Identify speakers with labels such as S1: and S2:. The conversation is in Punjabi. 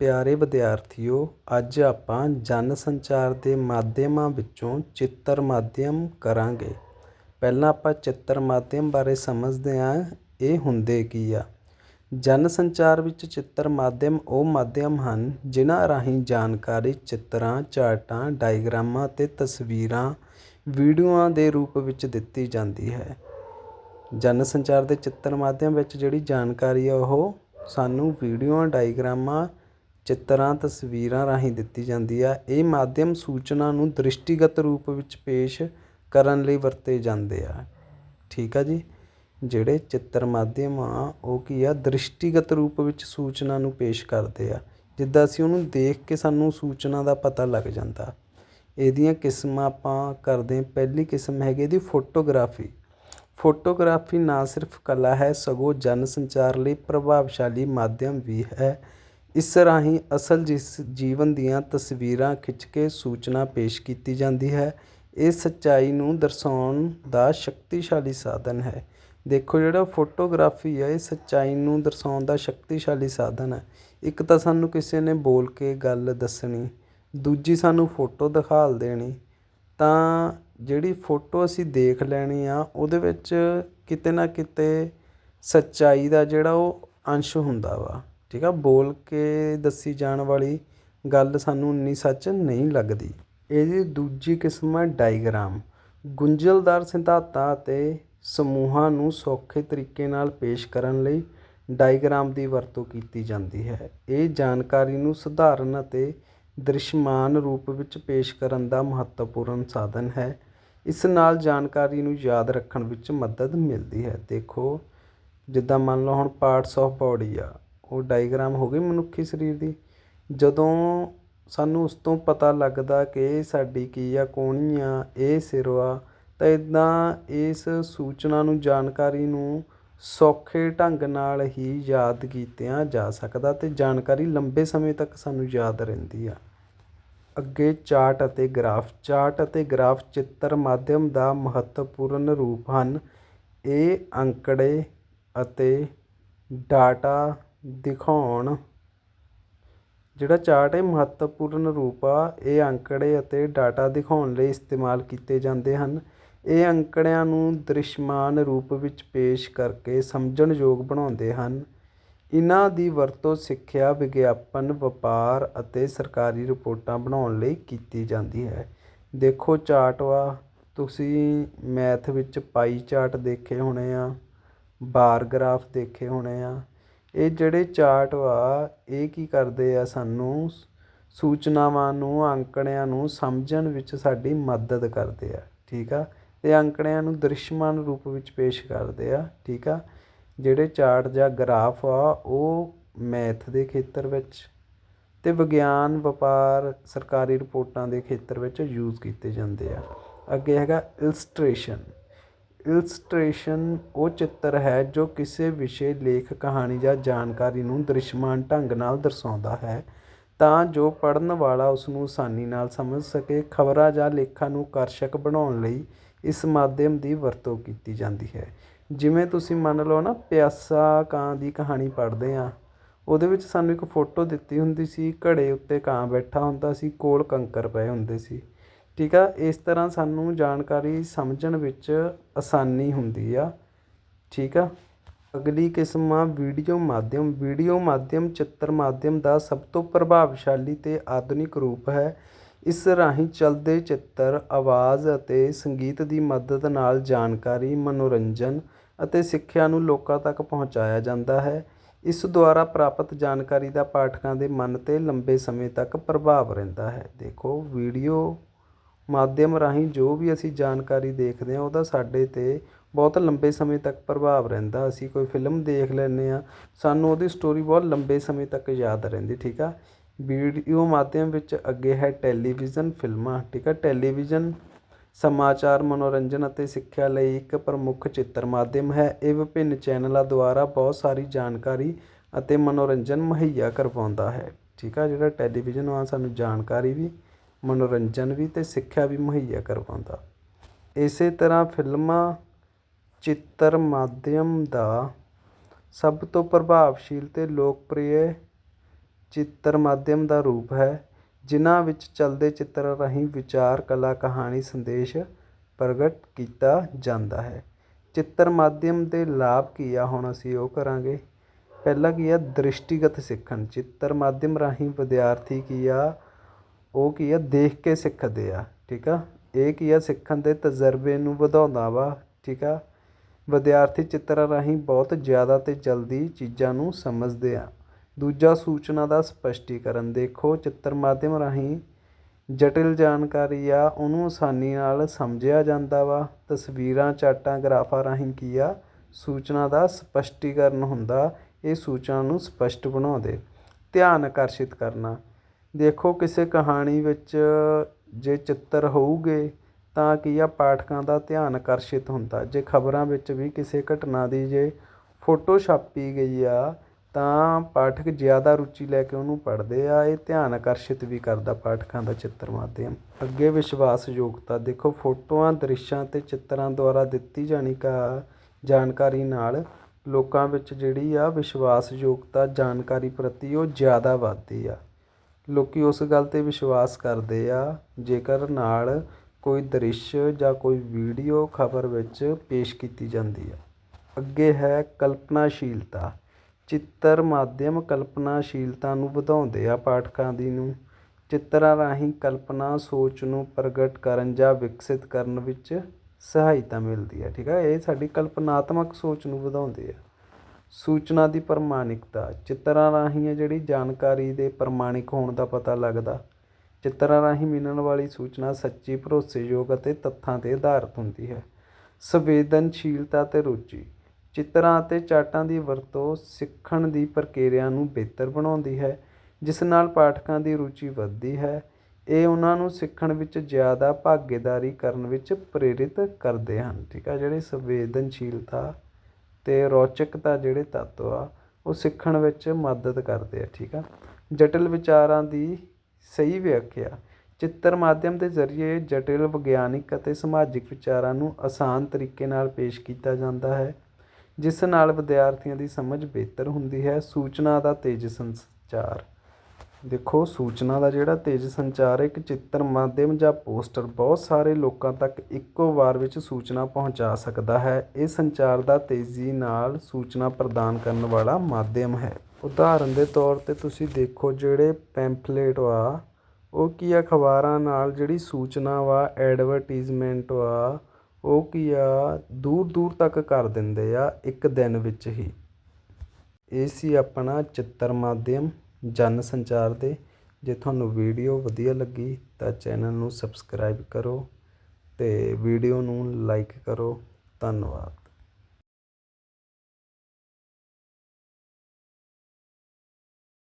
S1: ਪਿਆਰੇ ਵਿਦਿਆਰਥੀਓ, ਅੱਜ ਆਪਾਂ ਜਨ ਸੰਚਾਰ ਦੇ ਮਾਧਿਅਮਾਂ ਵਿੱਚੋਂ ਚਿੱਤਰ ਮਾਧਿਅਮ ਕਰਾਂਗੇ। ਪਹਿਲਾਂ ਆਪਾਂ ਚਿੱਤਰ ਮਾਧਿਅਮ ਬਾਰੇ ਸਮਝਦੇ ਹਾਂ, ਇਹ ਹੁੰਦੇ ਕੀ ਆ? ਜਨ ਸੰਚਾਰ ਵਿੱਚ ਚਿੱਤਰ ਮਾਧਿਅਮ ਉਹ ਮਾਧਿਅਮ ਹਨ, ਜਿਨ੍ਹਾਂ ਰਾਹੀਂ ਜਾਣਕਾਰੀ, ਚਿੱਤਰਾਂ, ਚਾਰਟਾਂ, ਡਾਇਗਰਾਮਾਂ ਅਤੇ ਤਸਵੀਰਾਂ, ਵੀਡੀਓਆਂ ਦੇ ਰੂਪ ਵਿੱਚ ਦਿੱਤੀ ਜਾਂਦੀ ਹੈ। ਜਨ ਸੰਚਾਰ ਦੇ ਚਿੱਤਰ ਮਾਧਿਅਮ ਵਿੱਚ ਜਿਹੜੀ ਜਾਣਕਾਰੀ ਆ ਉਹ ਸਾਨੂੰ ਵੀਡੀਓਆਂ, ਡਾਇਗਰਾਮਾਂ ਚਿੱਤਰਾਂ ਤਸਵੀਰਾਂ ਰਾਹੀਂ ਦਿੱਤੀ ਜਾਂਦੀ ਆ। ਇਹ ਮਾਧਿਅਮ ਸੂਚਨਾ ਨੂੰ ਦ੍ਰਿਸ਼ਟੀਗਤ ਰੂਪ ਵਿੱਚ ਪੇਸ਼ ਕਰਨ ਲਈ ਵਰਤੇ ਜਾਂਦੇ ਆ। ਠੀਕ ਆ ਜੀ? ਜਿਹੜੇ ਚਿੱਤਰ ਮਾਧਿਅਮ ਆ, ਉਹ ਕੀ ਆ? ਦ੍ਰਿਸ਼ਟੀਗਤ ਰੂਪ ਵਿੱਚ ਸੂਚਨਾ ਨੂੰ ਪੇਸ਼ ਕਰਦੇ ਆ। ਜਿੱਦਾਂ ਅਸੀਂ ਉਹਨੂੰ ਦੇਖ ਕੇ ਸਾਨੂੰ ਸੂਚਨਾ ਦਾ ਪਤਾ ਲੱਗ ਜਾਂਦਾ। ਇਹਦੀਆਂ ਕਿਸਮਾਂ ਆਪਾਂ ਕਰਦੇ ਪਹਿਲੀ ਕਿਸਮ ਹੈਗੀ ਇਹਦੀ ਫੋਟੋਗ੍ਰਾਫੀ। ਫੋਟੋਗ੍ਰਾਫੀ ਨਾ ਸਿਰਫ ਕਲਾ ਹੈ, ਸਗੋਂ ਜਨ ਸੰਚਾਰ ਲਈ ਪ੍ਰਭਾਵਸ਼ਾਲੀ ਮਾਧਿਅਮ ਵੀ ਹੈ। ਇਸ ਰਾਹੀਂ ਅਸਲ ਜਿਸ ਜੀਵਨ ਦੀਆਂ ਤਸਵੀਰਾਂ ਖਿੱਚ ਕੇ ਸੂਚਨਾ ਪੇਸ਼ ਕੀਤੀ ਜਾਂਦੀ ਹੈ, ਇਹ ਸੱਚਾਈ ਨੂੰ ਦਰਸਾਉਣ ਦਾ ਸ਼ਕਤੀਸ਼ਾਲੀ ਸਾਧਨ ਹੈ। ਦੇਖੋ ਜਿਹੜਾ ਫੋਟੋਗ੍ਰਾਫੀ ਹੈ, ਇਹ ਸੱਚਾਈ ਨੂੰ ਦਰਸਾਉਣ ਦਾ ਸ਼ਕਤੀਸ਼ਾਲੀ ਸਾਧਨ ਹੈ। ਇੱਕ ਤਾਂ ਸਾਨੂੰ ਕਿਸੇ ਨੇ ਬੋਲ ਕੇ ਗੱਲ ਦੱਸਣੀ, ਦੂਜੀ ਸਾਨੂੰ ਫੋਟੋ ਦਿਖਾਲ ਦੇਣੀ, ਤਾਂ ਜਿਹੜੀ ਫੋਟੋ ਅਸੀਂ ਦੇਖ ਲੈਣੀ ਆ, ਉਹਦੇ ਵਿੱਚ ਕਿਤੇ ਨਾ ਕਿਤੇ ਸੱਚਾਈ ਦਾ ਜਿਹੜਾ ਉਹ ਅੰਸ਼ ਹੁੰਦਾ ਵਾ। ਠੀਕ ਆ, ਬੋਲ ਕੇ ਦੱਸੀ ਜਾਣ ਵਾਲੀ ਗੱਲ ਸਾਨੂੰ ਉਨੀ ਸੱਚ ਨਹੀਂ ਲੱਗਦੀ। ਇਹਦੀ ਦੂਜੀ ਕਿਸਮ ਹੈ ਡਾਇਗਰਾਮ ਗੁੰਝਲਦਾਰ ਸਿਧਾਂਤਾਂ ਅਤੇ ਸਮੂਹਾਂ ਨੂੰ ਸੌਖੇ ਤਰੀਕੇ ਨਾਲ ਪੇਸ਼ ਕਰਨ ਲਈ ਡਾਇਗਰਾਮ ਦੀ ਵਰਤੋਂ ਕੀਤੀ ਜਾਂਦੀ ਹੈ। ਇਹ ਜਾਣਕਾਰੀ ਨੂੰ ਸਧਾਰਨ ਅਤੇ ਦ੍ਰਿਸ਼ਮਾਨ ਰੂਪ ਵਿੱਚ ਪੇਸ਼ ਕਰਨ ਦਾ ਮਹੱਤਵਪੂਰਨ ਸਾਧਨ ਹੈ। ਇਸ ਨਾਲ ਜਾਣਕਾਰੀ ਨੂੰ ਯਾਦ ਰੱਖਣ ਵਿੱਚ ਮਦਦ ਮਿਲਦੀ ਹੈ। ਦੇਖੋ, ਜਿੱਦਾਂ ਮੰਨ ਲਓ ਹੁਣ ਪਾਰਟਸ ਆਫ ਬਾਡੀ ਆ। ਉਹ ਡਾਇਗਰਾਮ ਹੋ ਗਈ ਮਨੁੱਖੀ ਸਰੀਰ ਦੀ। ਜਦੋਂ ਸਾਨੂੰ ਉਸ ਤੋਂ ਪਤਾ ਲੱਗਦਾ ਕਿ ਇਹ ਸਾਡੀ ਕੀ ਆ, ਕੋਣੀ ਆ, ਇਹ ਸਿਰ ਆ, ਤਾਂ ਇੱਦਾਂ ਇਸ ਸੂਚਨਾ ਨੂੰ, ਜਾਣਕਾਰੀ ਨੂੰ ਸੌਖੇ ਢੰਗ ਨਾਲ ਹੀ ਯਾਦ ਕੀਤਿਆਂ ਜਾ ਸਕਦਾ ਅਤੇ ਜਾਣਕਾਰੀ ਲੰਬੇ ਸਮੇਂ ਤੱਕ ਸਾਨੂੰ ਯਾਦ ਰਹਿੰਦੀ ਆ। ਅੱਗੇ ਚਾਰਟ ਅਤੇ ਗ੍ਰਾਫ, ਚਾਰਟ ਅਤੇ ਗ੍ਰਾਫ ਚਿੱਤਰ ਮਾਧਿਅਮ ਦਾ ਮਹੱਤਵਪੂਰਨ ਰੂਪ ਹਨ। ਇਹ ਅੰਕੜੇ ਅਤੇ ਡਾਟਾ ਦਿਖਾਉਣ। ਜਿਹੜਾ ਚਾਰਟ ਹੈ ਮਹੱਤਵਪੂਰਨ ਰੂਪ ਆ। ਇਹ ਅੰਕੜੇ ਅਤੇ ਡਾਟਾ ਦਿਖਾਉਣ ਲਈ ਇਸਤੇਮਾਲ ਕੀਤੇ ਜਾਂਦੇ ਹਨ। ਇਹ ਅੰਕੜਿਆਂ ਨੂੰ ਦ੍ਰਿਸ਼ਮਾਨ ਰੂਪ ਵਿੱਚ ਪੇਸ਼ ਕਰਕੇ ਸਮਝਣ ਯੋਗ ਬਣਾਉਂਦੇ ਹਨ। ਇਹਨਾਂ ਦੀ ਵਰਤੋਂ ਸਿੱਖਿਆ, ਵਿਗਿਆਪਨ, ਵਪਾਰ ਅਤੇ ਸਰਕਾਰੀ ਰਿਪੋਰਟਾਂ ਬਣਾਉਣ ਲਈ ਕੀਤੀ ਜਾਂਦੀ ਹੈ। ਦੇਖੋ ਚਾਰਟ ਵਾ। ਤੁਸੀਂ ਮੈਥ ਵਿੱਚ ਪਾਈ ਚਾਰਟ ਦੇਖੇ ਹੋਣੇ ਆ, ਬਾਰ ਗ੍ਰਾਫ ਦੇਖੇ ਹੋਣੇ ਆ ਇਹ ਜਿਹੜੇ ਚਾਰਟ ਵਾ, ਇਹ ਕੀ ਕਰਦੇ ਆ ਸਾਨੂੰ ਸੂਚਨਾਵਾਂ ਨੂੰ, ਅੰਕੜਿਆਂ ਨੂੰ ਸਮਝਣ ਵਿੱਚ ਸਾਡੀ ਮਦਦ ਕਰਦੇ ਆ, ਠੀਕ ਆ? ਤੇ ਅੰਕੜਿਆਂ ਨੂੰ ਦ੍ਰਿਸ਼ਮਾਨ ਰੂਪ ਵਿੱਚ ਪੇਸ਼ ਕਰਦੇ ਆ, ਠੀਕ ਆ? ਜਿਹੜੇ ਚਾਰਟ ਜਾਂ ਗ੍ਰਾਫ ਆ, ਉਹ ਮੈਥ ਦੇ ਖੇਤਰ ਵਿੱਚ ਅਤੇ ਵਿਗਿਆਨ, ਵਪਾਰ, ਸਰਕਾਰੀ ਰਿਪੋਰਟਾਂ ਦੇ ਖੇਤਰ ਵਿੱਚ ਯੂਜ਼ ਕੀਤੇ ਜਾਂਦੇ ਆ। ਅੱਗੇ ਹੈਗਾ ਇਲਸਟ੍ਰੇਸ਼ਨ। ਇਲਸਟ੍ਰੇਸ਼ਨ ਉਹ ਚਿੱਤਰ ਹੈ ਜੋ ਕਿਸੇ ਵਿਸ਼ੇ, ਲੇਖ, ਕਹਾਣੀ ਜਾਂ ਜਾਣਕਾਰੀ ਨੂੰ ਦ੍ਰਿਸ਼ਮਾਨ ਢੰਗ ਨਾਲ ਦਰਸਾਉਂਦਾ ਹੈ, ਤਾਂ ਜੋ ਪੜ੍ਹਨ ਵਾਲਾ ਉਸ ਨੂੰ ਆਸਾਨੀ ਨਾਲ ਸਮਝ ਸਕੇ, ਖਬਰਾਂ ਜਾਂ ਲੇਖਾਂ ਨੂੰ ਆਕਰਸ਼ਕ ਬਣਾਉਣ ਲਈ ਇਸ ਮਾਧਿਅਮ ਦੀ ਵਰਤੋਂ ਕੀਤੀ ਜਾਂਦੀ ਹੈ। ਜਿਵੇਂ ਤੁਸੀਂ ਮੰਨ ਲਓ ਨਾ, ਪਿਆਸਾ ਕਾਂ ਦੀ ਕਹਾਣੀ ਪੜ੍ਹਦੇ ਹਾਂ, ਉਹਦੇ ਵਿੱਚ ਸਾਨੂੰ ਇੱਕ ਫੋਟੋ ਦਿੱਤੀ ਹੁੰਦੀ ਸੀ, ਘੜੇ ਉੱਤੇ ਕਾਂ ਬੈਠਾ ਹੁੰਦਾ ਸੀ, ਕੋਲ ਕੰਕਰ ਪਏ ਹੁੰਦੇ ਸੀ। ਠੀਕ ਆ? ਇਸ ਤਰ੍ਹਾਂ ਸਾਨੂੰ ਜਾਣਕਾਰੀ ਸਮਝਣ ਵਿੱਚ ਆਸਾਨੀ ਹੁੰਦੀ ਆ। ਠੀਕ ਆ? ਅਗਲੀ ਕਿਸਮ ਆ ਵੀਡੀਓ ਮਾਧਿਅਮ। ਵੀਡੀਓ ਮਾਧਿਅਮ ਚਿੱਤਰ ਮਾਧਿਅਮ ਦਾ ਸਭ ਤੋਂ ਪ੍ਰਭਾਵਸ਼ਾਲੀ ਅਤੇ ਆਧੁਨਿਕ ਰੂਪ ਹੈ। ਇਸ ਰਾਹੀਂ ਚਲਦੇ ਚਿੱਤਰ, ਆਵਾਜ਼ ਅਤੇ ਸੰਗੀਤ ਦੀ ਮਦਦ ਨਾਲ ਜਾਣਕਾਰੀ, ਮਨੋਰੰਜਨ ਅਤੇ ਸਿੱਖਿਆ ਨੂੰ ਲੋਕਾਂ ਤੱਕ ਪਹੁੰਚਾਇਆ ਜਾਂਦਾ ਹੈ। ਇਸ ਦੁਆਰਾ ਪ੍ਰਾਪਤ ਜਾਣਕਾਰੀ ਦਾ ਪਾਠਕਾਂ ਦੇ ਮਨ 'ਤੇ ਲੰਬੇ ਸਮੇਂ ਤੱਕ ਪ੍ਰਭਾਵ ਰਹਿੰਦਾ ਹੈ। ਦੇਖੋ, ਵੀਡੀਓ ਮਾਧਿਅਮ ਰਾਹੀਂ ਜੋ ਵੀ ਅਸੀਂ ਜਾਣਕਾਰੀ ਦੇਖਦੇ ਹਾਂ, ਉਹਦਾ ਸਾਡੇ 'ਤੇ ਬਹੁਤ ਲੰਬੇ ਸਮੇਂ ਤੱਕ ਪ੍ਰਭਾਵ ਰਹਿੰਦਾ। ਅਸੀਂ ਕੋਈ ਫਿਲਮ ਦੇਖ ਲੈਂਦੇ ਹਾਂ, ਸਾਨੂੰ ਉਹਦੀ ਸਟੋਰੀ ਬਹੁਤ ਲੰਬੇ ਸਮੇਂ ਤੱਕ ਯਾਦ ਰਹਿੰਦੀ, ਠੀਕ ਆ? ਵੀਡੀਓ ਮਾਧਿਅਮ ਵਿੱਚ ਅੱਗੇ ਹੈ ਟੈਲੀਵਿਜ਼ਨ ਫਿਲਮਾਂ, ਠੀਕ ਆ? ਟੈਲੀਵਿਜ਼ਨ ਸਮਾਚਾਰ, ਮਨੋਰੰਜਨ ਅਤੇ ਸਿੱਖਿਆ ਲਈ ਇੱਕ ਪ੍ਰਮੁੱਖ ਚਿੱਤਰ ਮਾਧਿਅਮ ਹੈ। ਇਹ ਵਿਭਿੰਨ ਚੈਨਲਾਂ ਦੁਆਰਾ ਬਹੁਤ ਸਾਰੀ ਜਾਣਕਾਰੀ ਅਤੇ ਮਨੋਰੰਜਨ ਮੁਹੱਈਆ ਕਰਵਾਉਂਦਾ ਹੈ, ਠੀਕ ਆ? ਜਿਹੜਾ ਟੈਲੀਵਿਜ਼ਨ ਆ ਸਾਨੂੰ ਜਾਣਕਾਰੀ ਵੀ ਮਨੋਰੰਜਨ ਵੀ ਅਤੇ ਸਿੱਖਿਆ ਵੀ ਮੁਹੱਈਆ ਕਰਵਾਉਂਦਾ। ਇਸੇ ਤਰ੍ਹਾਂ ਫਿਲਮਾਂ, ਚਿੱਤਰ ਮਾਧਿਅਮ ਦਾ ਸਭ ਤੋਂ ਪ੍ਰਭਾਵਸ਼ੀਲ ਅਤੇ ਲੋਕਪ੍ਰਿਯ ਚਿੱਤਰ ਮਾਧਿਅਮ ਦਾ ਰੂਪ ਹੈ, ਜਿਨ੍ਹਾਂ ਵਿੱਚ ਚੱਲਦੇ ਚਿੱਤਰ ਰਾਹੀਂ ਵਿਚਾਰ, ਕਲਾ, ਕਹਾਣੀ, ਸੰਦੇਸ਼ ਪ੍ਰਗਟ ਕੀਤਾ ਜਾਂਦਾ ਹੈ। ਚਿੱਤਰ ਮਾਧਿਅਮ ਦੇ ਲਾਭ ਕੀ ਆ ਹੁਣ ਅਸੀਂ ਉਹ ਕਰਾਂਗੇ। ਪਹਿਲਾ ਕੀ ਆ? ਦ੍ਰਿਸ਼ਟੀਗਤ ਸਿੱਖਣ। ਚਿੱਤਰ ਮਾਧਿਅਮ ਰਾਹੀਂ ਵਿਦਿਆਰਥੀ ਕੀ ਆ? ਉਹ ਕੀ ਆ? ਦੇਖ ਕੇ ਸਿੱਖਦੇ ਆ, ਠੀਕ ਆ? ਇਹ ਕੀ ਆ? ਸਿੱਖਣ ਦੇ ਤਜਰਬੇ ਨੂੰ ਵਧਾਉਂਦਾ ਵਾ, ਠੀਕ ਆ? ਵਿਦਿਆਰਥੀ ਚਿੱਤਰਾਂ ਰਾਹੀਂ ਬਹੁਤ ਜ਼ਿਆਦਾ ਅਤੇ ਜਲਦੀ ਚੀਜ਼ਾਂ ਨੂੰ ਸਮਝਦੇ ਆ। ਦੂਜਾ ਸੂਚਨਾ ਦਾ ਸਪਸ਼ਟੀਕਰਨ ਦੇਖੋ, ਚਿੱਤਰ ਮਾਧਿਅਮ ਰਾਹੀਂ ਜਟਿਲ ਜਾਣਕਾਰੀ ਆ, ਉਹਨੂੰ ਆਸਾਨੀ ਨਾਲ ਸਮਝਿਆ ਜਾਂਦਾ ਵਾ। ਤਸਵੀਰਾਂ, ਚਾਟਾਂ, ਗ੍ਰਾਫਾਂ ਰਾਹੀਂ ਕੀ ਆ? ਸੂਚਨਾ ਦਾ ਸਪਸ਼ਟੀਕਰਨ ਹੁੰਦਾ, ਇਹ ਸੂਚਨਾ ਨੂੰ ਸਪਸ਼ਟ ਬਣਾਉਂਦੇ। ਧਿਆਨ ਆਕਰਸ਼ਿਤ ਕਰਨਾ। ਦੇਖੋ ਕਿਸੇ ਕਹਾਣੀ ਵਿੱਚ ਜੇ ਚਿੱਤਰ ਹੋਊਗੇ ਤਾਂ ਕੀ ਆ ਪਾਠਕਾਂ ਦਾ ਧਿਆਨ ਆਕਰਸ਼ਿਤ ਹੁੰਦਾ। ਜੇ ਖਬਰਾਂ ਵਿੱਚ ਵੀ ਕਿਸੇ ਘਟਨਾ ਦੀ ਜੇ ਫੋਟੋ ਛਾਪੀ ਗਈ ਆ, ਤਾਂ ਪਾਠਕ ਜ਼ਿਆਦਾ ਰੁਚੀ ਲੈ ਕੇ ਉਹਨੂੰ ਪੜ੍ਹਦੇ ਆ। ਇਹ ਧਿਆਨ ਆਕਰਸ਼ਿਤ ਵੀ ਕਰਦਾ ਪਾਠਕਾਂ ਦਾ ਚਿੱਤਰ ਮਾਧਿਅਮ। ਅੱਗੇ ਵਿਸ਼ਵਾਸ ਯੋਗਤਾ ਦੇਖੋ ਫੋਟੋਆਂ, ਦ੍ਰਿਸ਼ਾਂ ਅਤੇ ਚਿੱਤਰਾਂ ਦੁਆਰਾ ਦਿੱਤੀ ਜਾਣੀ ਕਾ ਜਾਣਕਾਰੀ ਨਾਲ ਲੋਕਾਂ ਵਿੱਚ ਜਿਹੜੀ ਆ ਵਿਸ਼ਵਾਸਯੋਗਤਾ, ਜਾਣਕਾਰੀ ਪ੍ਰਤੀ ਉਹ ਜ਼ਿਆਦਾ ਵੱਧਦੀ ਆ। ਲੋਕ ਉਸ ਗੱਲ ਤੇ ਵਿਸ਼ਵਾਸ ਕਰਦੇ ਆ, ਜੇਕਰ ਨਾਲ ਕੋਈ ਦ੍ਰਿਸ਼ ਜਾਂ ਕੋਈ ਵੀਡੀਓ ਖਬਰ ਵਿੱਚ ਪੇਸ਼ ਕੀਤੀ ਜਾਂਦੀ ਆ। ਅੱਗੇ ਹੈ ਕਲਪਨਾਸ਼ੀਲਤਾ। ਚਿੱਤਰ ਮਾਧਿਅਮ ਕਲਪਨਾਸ਼ੀਲਤਾ ਨੂੰ ਵਧਾਉਂਦੇ ਆ ਪਾਠਕਾਂ ਦੀ ਨੂੰ। ਚਿੱਤਰਾਂ ਰਾਹੀਂ ਕਲਪਨਾ, ਸੋਚ ਨੂੰ ਪ੍ਰਗਟ ਕਰਨ ਜਾਂ ਵਿਕਸਿਤ ਕਰਨ ਵਿੱਚ ਸਹਾਇਤਾ ਮਿਲਦੀ ਹੈ ਠੀਕ ਆ? ਇਹ ਸਾਡੀ ਕਲਪਨਾਤਮਕ ਸੋਚ ਨੂੰ ਵਧਾਉਂਦੇ ਆ। ਸੂਚਨਾ ਦੀ ਪ੍ਰਮਾਣਿਕਤਾ। ਚਿੱਤਰਾਂ ਰਾਹੀਂ ਹੈ ਜਿਹੜੀ ਜਾਣਕਾਰੀ ਦੇ ਪ੍ਰਮਾਣਿਕ ਹੋਣ ਦਾ ਪਤਾ ਲੱਗਦਾ। ਚਿੱਤਰਾਂ ਰਾਹੀਂ ਮਿਲਣ ਵਾਲੀ ਸੂਚਨਾ ਸੱਚੀ, ਭਰੋਸੇਯੋਗ ਅਤੇ ਤੱਥਾਂ ਤੇ ਆਧਾਰਿਤ ਹੁੰਦੀ ਹੈ। ਸੰਵੇਦਨਸ਼ੀਲਤਾ ਅਤੇ ਰੁਚੀ। ਚਿੱਤਰਾਂ ਅਤੇ ਚਾਰਟਾਂ ਦੀ ਵਰਤੋਂ ਸਿੱਖਣ ਦੀ ਪ੍ਰਕਿਰਿਆ ਨੂੰ ਬਿਹਤਰ ਬਣਾਉਂਦੀ ਹੈ, ਜਿਸ ਨਾਲ ਪਾਠਕਾਂ ਦੀ ਰੁਚੀ ਵੱਧਦੀ ਹੈ। ਇਹ ਉਹਨਾਂ ਨੂੰ ਸਿੱਖਣ ਵਿੱਚ ਜ਼ਿਆਦਾ ਭਾਗੀਦਾਰੀ ਕਰਨ ਵਿੱਚ ਪ੍ਰੇਰਿਤ ਕਰਦੇ ਹਨ। ਠੀਕ ਆ, ਜਿਹੜੇ ਸੰਵੇਦਨਸ਼ੀਲਤਾ ਅਤੇ ਰੌਚਕਤਾ ਜਿਹੜੇ ਤੱਤ ਆ, ਉਹ ਸਿੱਖਣ ਵਿੱਚ ਮਦਦ ਕਰਦੇ ਆ, ਠੀਕ ਆ? ਜਟਿਲ ਵਿਚਾਰਾਂ ਦੀ ਸਹੀ ਵਿਆਖਿਆ। ਚਿੱਤਰ ਮਾਧਿਅਮ ਦੇ ਜ਼ਰੀਏ ਜਟਿਲ ਵਿਗਿਆਨਿਕ ਅਤੇ ਸਮਾਜਿਕ ਵਿਚਾਰਾਂ ਨੂੰ ਆਸਾਨ ਤਰੀਕੇ ਨਾਲ ਪੇਸ਼ ਕੀਤਾ ਜਾਂਦਾ ਹੈ, ਜਿਸ ਨਾਲ ਵਿਦਿਆਰਥੀਆਂ ਦੀ ਸਮਝ ਬਿਹਤਰ ਹੁੰਦੀ ਹੈ, ਸੂਚਨਾ ਦਾ ਤੇਜ਼ ਸੰਚਾਰ। ਦੇਖੋ, ਸੂਚਨਾ ਦਾ ਜਿਹੜਾ ਤੇਜ਼ ਸੰਚਾਰ ਇੱਕ ਚਿੱਤਰ ਮਾਧਿਅਮ ਜਾਂ ਪੋਸਟਰ ਬਹੁਤ ਸਾਰੇ ਲੋਕਾਂ ਤੱਕ ਇੱਕੋ ਵਾਰ ਵਿੱਚ ਸੂਚਨਾ ਪਹੁੰਚਾ ਸਕਦਾ ਹੈ। ਇਹ ਸੰਚਾਰ ਦਾ ਤੇਜ਼ੀ ਨਾਲ ਸੂਚਨਾ ਪ੍ਰਦਾਨ ਕਰਨ ਵਾਲਾ ਮਾਧਿਅਮ ਹੈ। ਉਦਾਹਰਨ ਦੇ ਤੌਰ ਤੇ ਤੁਸੀਂ ਦੇਖੋ, ਜਿਹੜੇ ਪੈਂਫਲੇਟ ਵਾ ਉਹ ਕੀ ਆ? ਅਖਬਾਰਾਂ ਨਾਲ ਜਿਹੜੀ ਸੂਚਨਾ ਵਾ, ਐਡਵਰਟੀਜ਼ਮੈਂਟ ਵਾ, ਉਹ ਕੀ ਆ? ਦੂਰ ਦੂਰ ਤੱਕ ਕਰ ਦਿੰਦੇ ਆ, ਇੱਕ ਦਿਨ ਵਿੱਚ ਹੀ। ਇਹ ਸੀ ਆਪਣਾ ਚਿੱਤਰ ਮਾਧਿਅਮ। ਜਨ ਸੰਚਾਰ ਦੇ। ਜੇ ਤੁਹਾਨੂੰ ਵੀਡੀਓ ਵਧੀਆ ਲੱਗੀ ਤਾਂ ਚੈਨਲ ਨੂੰ ਸਬਸਕ੍ਰਾਈਬ ਕਰੋ ਅਤੇ ਵੀਡੀਓ ਨੂੰ ਲਾਈਕ ਕਰੋ। ਧੰਨਵਾਦ।